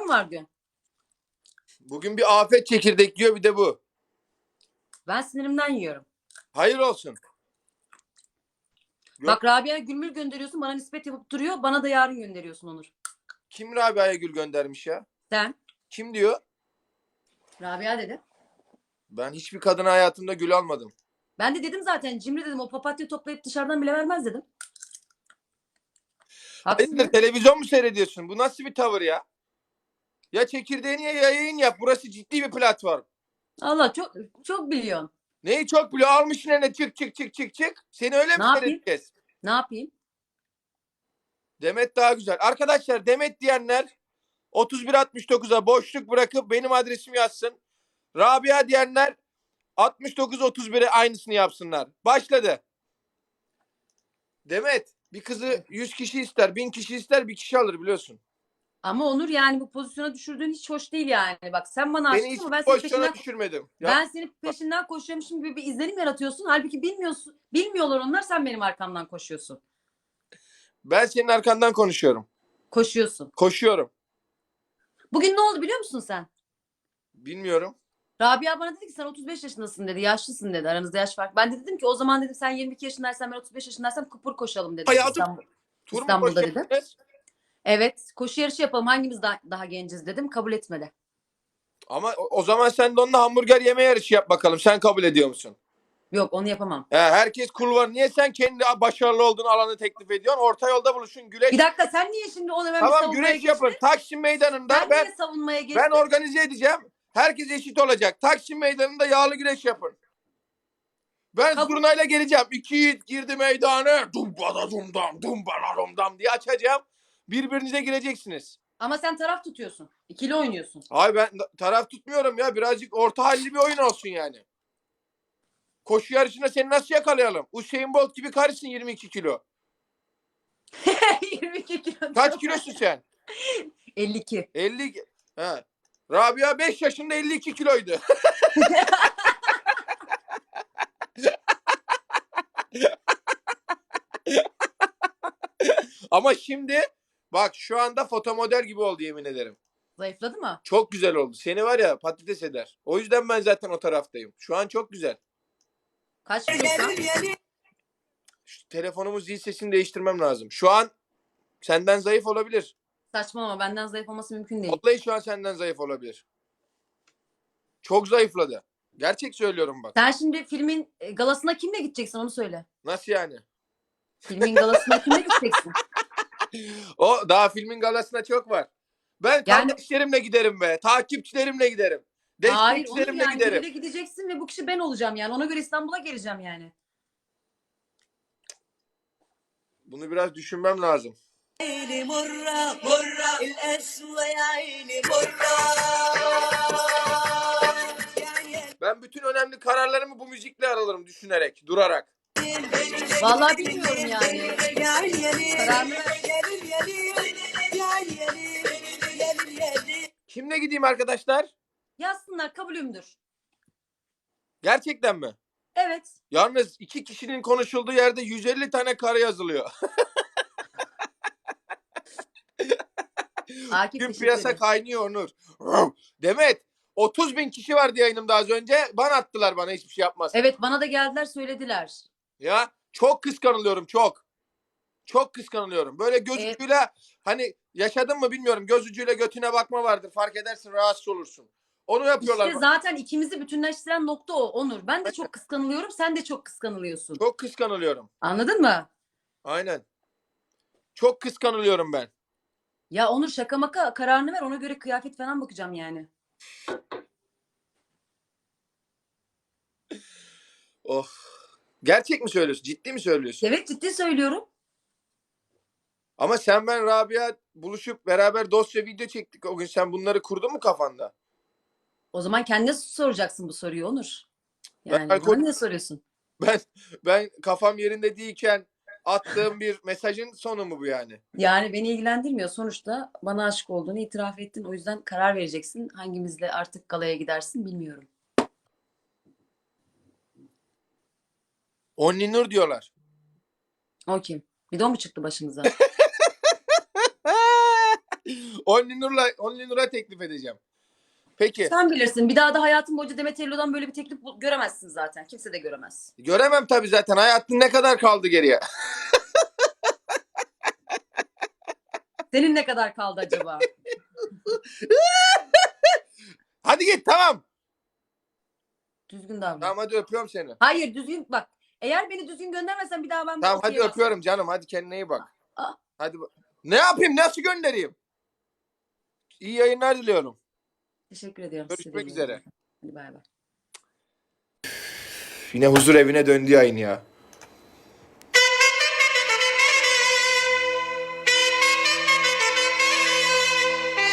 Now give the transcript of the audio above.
mı var diyorsun? Bugün bir afet çekirdek diyor bir de bu. Ben sinirimden yiyorum. Hayır olsun. Yok. Bak Rabia Gülmür gönderiyorsun bana nispet yapıp duruyor. Bana da yarın gönderiyorsun Onur. Kim Rabia'ya gül göndermiş ya? Sen. Kim diyor? Rabia dedi. Ben hiçbir kadına hayatımda gül almadım. Ben de dedim zaten cimri dedim o papatya toplayıp dışarıdan bile vermez dedim. Haksız Hayırdır mı? televizyon mu seyrediyorsun? Bu nasıl bir tavır ya? Ya çekirdeğini ya yayın yap. Burası ciddi bir platform. Allah çok çok biliyorsun. Neyi çok biliyor? Almışsın eline çık çık çık çık çık. Seni öyle mi Ne yapayım? seyredeceğiz? Ne yapayım? Demet daha güzel. Arkadaşlar Demet diyenler 3169'a boşluk bırakıp benim adresimi yazsın. Rabia diyenler 6931'e aynısını yapsınlar. Başladı. Demet bir kızı 100 kişi ister, 1000 kişi ister, bir kişi alır biliyorsun. Ama Onur yani bu pozisyona düşürdüğün hiç hoş değil yani. Bak sen bana Beni aşıksın ama ben senin pozisyona peşinden, düşürmedim. Ya, ben senin peşinden koşuyormuşum gibi bir izlenim yaratıyorsun. Halbuki bilmiyorsun. Bilmiyorlar onlar sen benim arkamdan koşuyorsun. ben senin arkandan konuşuyorum. Koşuyorsun. Koşuyorum. Bugün ne oldu biliyor musun sen? Bilmiyorum. Rabia bana dedi ki sen 35 yaşındasın dedi. Yaşlısın dedi. Aranızda yaş fark. Ben de dedim ki o zaman dedim sen 22 yaşındaysan ben 35 yaşındaysam kupur koşalım dedim. Hayatım- İstanbul. Tur mu İstanbul'da. Evet koşu yarışı yapalım hangimiz daha, daha genciz dedim. Kabul etmedi. Ama o, o zaman sen de onunla hamburger yeme yarışı yap bakalım. Sen kabul ediyor musun? Yok onu yapamam. He, herkes kul var. Niye sen kendi başarılı olduğun alanı teklif ediyorsun? Orta yolda buluşun. Güreş. Bir dakika sen niye şimdi onu hemen bir Tamam savunmaya güreş geçtin? yapın. Taksim meydanında ben niye savunmaya geçtin? ben organize edeceğim. Herkes eşit olacak. Taksim meydanında yağlı güreş yapın. Ben Kabul- zurnayla geleceğim. İki yiğit girdi meydana. Dumbala dumdam, dumbala dumdam diye açacağım. Birbirinize gireceksiniz. Ama sen taraf tutuyorsun. İkili oynuyorsun. Ay ben taraf tutmuyorum ya. Birazcık orta halli bir oyun olsun yani. Koşu yarışında seni nasıl yakalayalım? Usain Bolt gibi karısın 22 kilo. 22 kilo. Kaç kilosun sen? 52. 50. He. Rabia 5 yaşında 52 kiloydu. Ama şimdi bak şu anda foto model gibi oldu yemin ederim. Zayıfladı mı? Çok güzel oldu. Seni var ya patates eder. O yüzden ben zaten o taraftayım. Şu an çok güzel. Kaç kilosun? Şu telefonumun zil sesini değiştirmem lazım. Şu an senden zayıf olabilir. Saçmalama benden zayıf olması mümkün değil. Vallahi şu an senden zayıf olabilir. Çok zayıfladı. Gerçek söylüyorum bak. Sen şimdi filmin e, galasına kimle gideceksin onu söyle. Nasıl yani? Filmin galasına kimle gideceksin? O daha filmin galasına çok var. Ben Yani- kardeşlerimle giderim be. Takipçilerimle giderim. Hayır Onur Destekçilerimle yani giderim. biriyle gideceksin ve bu kişi ben olacağım yani. Ona göre İstanbul'a geleceğim yani. Bunu biraz düşünmem lazım. عيني مرة مرة القسوة يا عيني مرة يعني Ben bütün önemli kararlarımı bu müzikle alırım düşünerek, durarak. Vallahi bilmiyorum yani. Kararını Kimle gideyim arkadaşlar? Yazsınlar kabulümdür. Gerçekten mi? Evet. Yalnız iki kişinin konuşulduğu yerde 150 tane karı yazılıyor. Akif Gün teşekkür piyasa ederim. kaynıyor Onur. Demet 30 bin kişi vardı yayınımda az önce. Ban attılar bana hiçbir şey yapmaz. Evet bana da geldiler söylediler. Ya çok kıskanılıyorum çok. Çok kıskanılıyorum. Böyle göz Evet. ucuyla hani yaşadın mı bilmiyorum. Göz ucuyla götüne bakma vardır. Fark edersin rahatsız olursun. Onu yapıyorlar. İşte zaten ikimizi bütünleştiren nokta o Onur. Ben de çok kıskanılıyorum sen de çok kıskanılıyorsun. Çok kıskanılıyorum. Anladın mı? Aynen. Çok kıskanılıyorum ben. Ya Onur şaka maka kararını ver ona göre kıyafet falan bakacağım yani. Oh. Gerçek mi söylüyorsun? Ciddi mi söylüyorsun? Evet ciddi söylüyorum. Ama sen ben Rabia buluşup beraber dosya video çektik o gün. Sen bunları kurdun mu kafanda? O zaman kendine soracaksın bu soruyu Onur. Ben Yani alkol- bana ne soruyorsun? Ben ben kafam yerinde değilken attığım bir mesajın sonu mu bu yani? Yani beni ilgilendirmiyor. Sonuçta bana aşık olduğunu itiraf ettin. O yüzden karar vereceksin. Hangimizle artık galaya gidersin bilmiyorum. Onni Nur diyorlar. O kim? Bir de o mu çıktı başımıza? 10 lira, 10 lira teklif edeceğim. Peki. Sen bilirsin. Bir daha da hayatın boyunca Demet Evlo'dan böyle bir teklif göremezsin zaten. Kimse de göremez. Göremem tabii zaten. Hayatın ne kadar kaldı geriye? Senin ne kadar kaldı acaba? Hadi git tamam. Düzgün davran. Tamam hadi öpüyorum seni. Hayır düzgün bak. Eğer beni düzgün göndermezsen bir daha ben Tamam hadi öpüyorum canım. Hadi kendine iyi bak. Aa. Hadi. bak- Ne yapayım? Nasıl göndereyim? İyi yayınlar diliyorum. Teşekkür ediyorum. Görüşmek üzere. Hadi bay bay. Yine huzur evine döndü yayın ya.